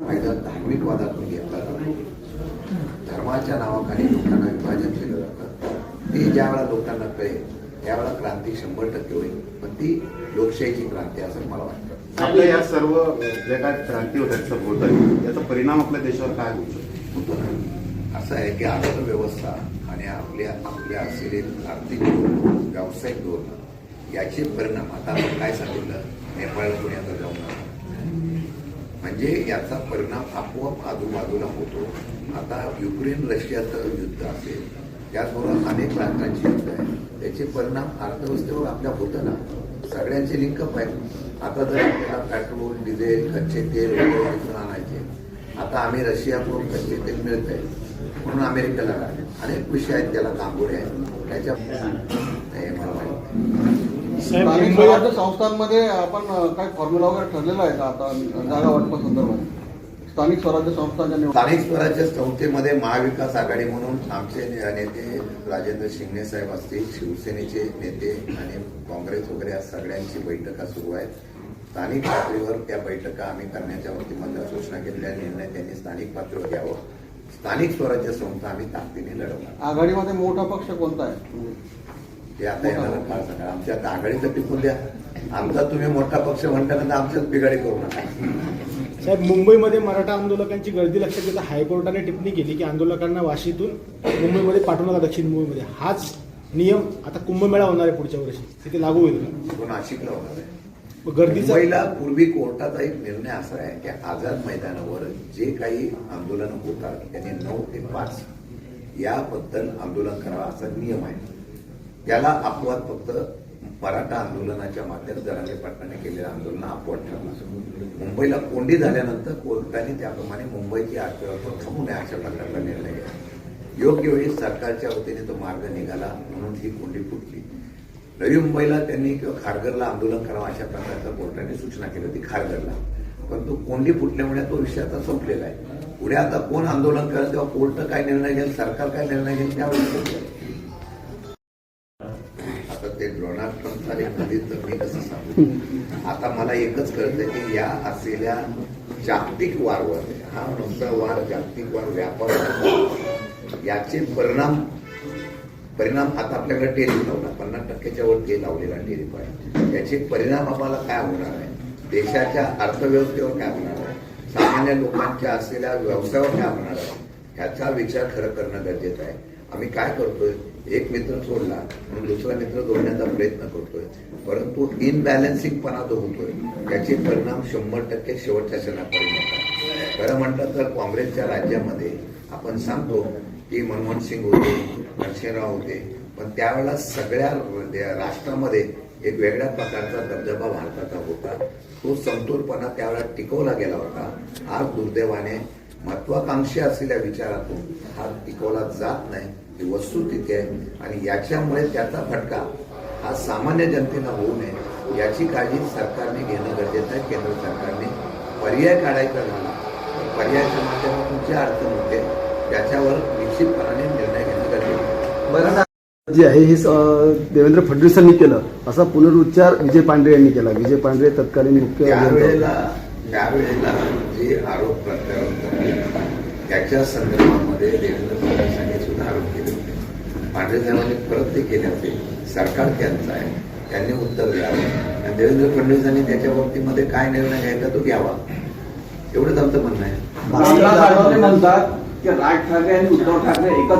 फायदा धार्मिक वादातून घेतला जातो धर्माच्या नावाखाली लोकांना विभाजन केलं जातं. ते ज्यावेळेला लोकांना कळेल त्यावेळेला क्रांती शंभर टक्के होईल. पण ती लोकशाहीची क्रांती असं मला वाटतं. आपल्या या सर्व जे काय क्रांती होत्याचं होत आहे याचा परिणाम आपल्या देशावर काय होतो ना. असं आहे की अर्थव्यवस्था आणि आपल्या आपल्या असलेले आर्थिक धोरण व्यावसायिक धोरण याचे परिणाम. आता आपण काय सांगितलं? नेपाळला कोणी आता जाऊ नका म्हणजे याचा परिणाम आपोआप आजूबाजूला होतो. आता युक्रेन रशियाचं युद्ध असेल त्याचबरोबर अनेक राष्ट्रांची युद्ध आहे. त्याचे परिणाम अर्थव्यवस्थेवर आपल्या होतं ना सगळ्यांचे लिंकअप आहेत. आता जर आपल्याला पेट्रोल डिझेल कच्चे तेल वगैरे आणायचे आता आम्ही रशियाकडून कच्चे तेल मिळत आहे म्हणून अमेरिकेला अनेक विषय आहेत त्याला कांगोरे आहेत. त्याच्या मला माहिती नाही. स्थानिक स्वराज्य संस्थांमध्ये आपण काय फॉर्म्युला वगैरे ठरलेला आहे का आता जागा वाटपासंदर्भात स्थानिक स्वराज्य संस्थांच्या स्थानिक स्वराज्य संस्थेमध्ये महाविकास आघाडी म्हणून आमचे नेते राजेंद्र शिंगणे साहेब असतील शिवसेनेचे नेते आणि काँग्रेस वगैरे या सगळ्यांची बैठका सुरू आहेत. स्थानिक पातळीवर त्या बैठका आम्ही करण्याच्या वतीमध्ये सूचना केलेल्या निर्णय त्यांनी स्थानिक पातळीवर घ्यावं. स्थानिक स्वराज्य संस्था आम्ही ताकदीने लढवणार. आघाडीमध्ये मोठा पक्ष कोणता आहे? ते आता येणार आमच्या आता आघाडीचं टिकून द्या. आमचा तुम्ही मोठा पक्ष म्हणता ना तर आमच्याच बिघाडी करू नका. साहेब मुंबईमध्ये मराठा आंदोलकांची गर्दी लक्षात घेता हायकोर्टाने टिप्पणी केली की आंदोलकांना वाशीतून मुंबईमध्ये पाठवू नका दक्षिण मुंबईमध्ये हाच नियम आता कुंभमेळा होणार आहे पुढच्या वर्षी. तिथे लागू होईल का? नाशिकला होणार आहे. गर्दीचा पूर्वी कोर्टाचा एक निर्णय असा आहे की आझाद मैदानावर जे काही आंदोलन होतात त्यांनी नऊ ते पाच याबद्दल आंदोलन करावं असा नियम आहे. त्याला अपवाद फक्त मराठा आंदोलनाच्या माध्यमात जरांगे पाटलाने केलेलं आंदोलन अपवाद ठरला. मुंबईला कोंडी झाल्यानंतर कोर्टाने त्याप्रमाणे मुंबईची अर्थव्यवस्था थांबू नये अशा प्रकारचा निर्णय घेतला. योग्य वेळी सरकारच्या वतीने तो मार्ग निघाला म्हणून ही कोंडी फुटली. नवी मुंबईला त्यांनी किंवा खारघरला आंदोलन करावं अशा प्रकारचा कोर्टाने सूचना केली होती खारघरला. परंतु कोंडी फुटल्यामुळे तो विषय आता संपलेला आहे. पुढे आता कोण आंदोलन करेल तेव्हा कोर्ट काय निर्णय घेईल सरकार काय निर्णय घेईल त्यावेळी ठरवेल. आता ते डोनाल्ड ट्रम्प झाले कधी तर मी कसं सांगू. आता मला एकच कळतं की या असलेल्या जागतिक वारवर हा नुसता वार जागतिक वार व्यापार याचे परिणाम परिणाम आता आपल्याकडे टेरिफ लावला पन्नास टक्क्याच्या वर ते लावलेला टेरिफ आहे याचे परिणाम आम्हाला काय होणार आहे? देशाच्या अर्थव्यवस्थेवर काय होणार आहे? सामान्य लोकांच्या असलेल्या व्यवसायावर काय होणार आहे? ह्याचा विचार खरं करणं गरजेचं आहे. आम्ही काय करतोय? एक मित्र सोडला म्हणून दुसरा मित्र जोडण्याचा प्रयत्न करतोय. परंतु इनबॅलन्सिंगपणा जो होतोय त्याचे परिणाम शंभर टक्के शेवटच्या क्षणापर्यंत होतात. खरं म्हटलं तर काँग्रेसच्या राज्यामध्ये आपण सांगतो की मनमोहन सिंग होते नरसिंहराव होते पण त्यावेळेला सगळ्या राष्ट्रामध्ये एक वेगळ्या प्रकारचा दबदबा भारताचा होता. तो समतोलपणा त्यावेळेला टिकवला गेला होता. आज दुर्दैवाने महत्वाकांक्षी असलेल्या विचारातून हा टिकवला जात नाही. ही वस्तुस्थिती आहे आणि याच्यामुळे त्याचा फटका हा सामान्य जनतेला होऊ नये याची काळजी सरकारने घेणं गरजेचं आहे. केंद्र सरकारने पर्याय काढायचा झाला तर पर्यायाच्या माध्यमातून जे अडचण होते त्याच्यावर निश्चितपणाने निर्णय घेणं गरजेचं आहे. बरं जे आहे हे देवेंद्र फडणवीसांनी केलं. असा पुनरुच्चार विजय पांढरे यांनी केला. विजय पांढरे तत्कालीन मुख्य. त्यावेळेला जे आरोप प्रत्यारोप त्याच्या संदर्भामध्ये देवेंद्र फडणवीसांनी सुद्धा आरोप केले होते. पांढरे साहेबांनी परत ते केले होते. सरकार त्यांचं आहे. त्यांनी उत्तर द्यावं. आणि देवेंद्र फडणवीसांनी त्याच्या बाबतीमध्ये काय निर्णय घ्यायचा तो घ्यावा. एवढंच आमचं म्हणणं आहे. म्हणतात की राज ठाकरे आणि उद्धव ठाकरे एकत्र